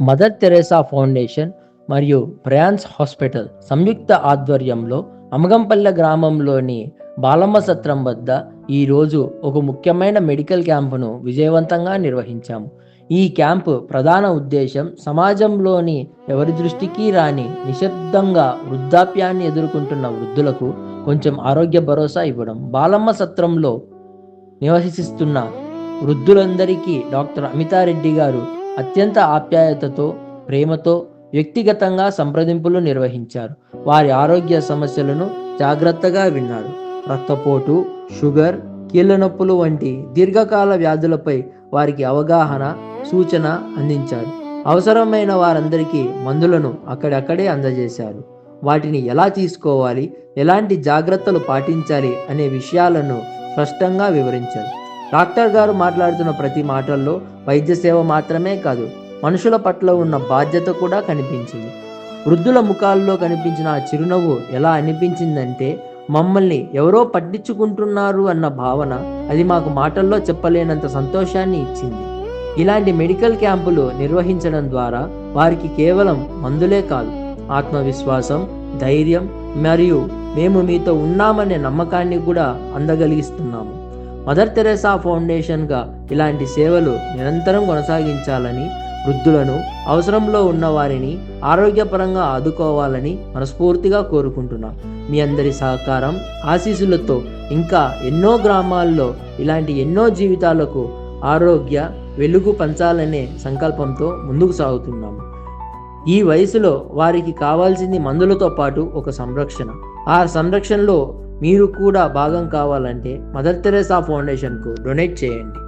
Mother Teresa foundation మరియు ప్రయాన్స్ hospital సంయుక్త ఆధ్వర్యంలో అమగంపల్లె గ్రామంలోని బాలమ్మ సత్రం వద్ద ఈరోజు ఒక ముఖ్యమైన మెడికల్ క్యాంపును విజయవంతంగా నిర్వహించాము. ఈ క్యాంపు ప్రధాన ఉద్దేశం సమాజంలోని ఎవరి దృష్టికి రాని నిశ్శబ్దంగా వృద్ధాప్యాన్ని ఎదుర్కొంటున్న వృద్ధులకు కొంచెం ఆరోగ్య భరోసా ఇవ్వడం. బాలమ్మ సత్రంలో నివసిస్తున్న వృద్ధులందరికీ డాక్టర్ అమితారెడ్డి గారు అత్యంత ఆప్యాయతతో ప్రేమతో వ్యక్తిగతంగా సంప్రదింపులు నిర్వహించారు. వారి ఆరోగ్య సమస్యలను జాగ్రత్తగా విన్నారు. రక్తపోటు షుగర్ కీళ్ళ నొప్పులు వంటి దీర్ఘకాల వ్యాధులపై వారికి అవగాహన సూచన అందించారు. అవసరమైన వారందరికీ మందులను అక్కడక్కడే అందజేశారు. వాటిని ఎలా తీసుకోవాలి ఎలాంటి జాగ్రత్తలు పాటించాలి అనే విషయాలను స్పష్టంగా వివరించారు. డాక్టర్ గారు మాట్లాడుతున్న ప్రతి మాటల్లో వైద్య సేవ మాత్రమే కాదు మనుషుల పట్ల ఉన్న బాధ్యత కూడా కనిపించింది. వృద్ధుల ముఖాల్లో కనిపించిన ఆ చిరునవ్వు ఎలా అనిపించిందంటే మమ్మల్ని ఎవరో పట్టించుకుంటున్నారు అన్న భావన అది మాకు మాటల్లో చెప్పలేనంత సంతోషాన్ని ఇచ్చింది. ఇలాంటి మెడికల్ క్యాంపులు నిర్వహించడం ద్వారా వారికి కేవలం మందులే కాదు ఆత్మవిశ్వాసం ధైర్యం మరియు మేము మీతో ఉన్నామనే నమ్మకాన్ని కూడా అందగలిగిస్తున్నాము. మదర్ తెరేసా ఫౌండేషన్గా ఇలాంటి సేవలు నిరంతరం కొనసాగించాలని వృద్ధులను అవసరంలో ఉన్న వారిని ఆరోగ్యపరంగా ఆదుకోవాలని మనస్ఫూర్తిగా కోరుకుంటున్నాం. మీ అందరి సహకారం ఆశీస్సులతో ఇంకా ఎన్నో గ్రామాల్లో ఇలాంటి ఎన్నో జీవితాలకు ఆరోగ్య వెలుగు పంచాలనే సంకల్పంతో ముందుకు సాగుతున్నాము ఈ వయసులో వారికి కావాల్సింది మందులతో పాటు ఒక సంరక్షణ. ఆ సంరక్షణలో మీరు కూడా భాగం కావాలంటే మదర్ తెరేసా ఫౌండేషన్కు డొనేట్ చేయండి.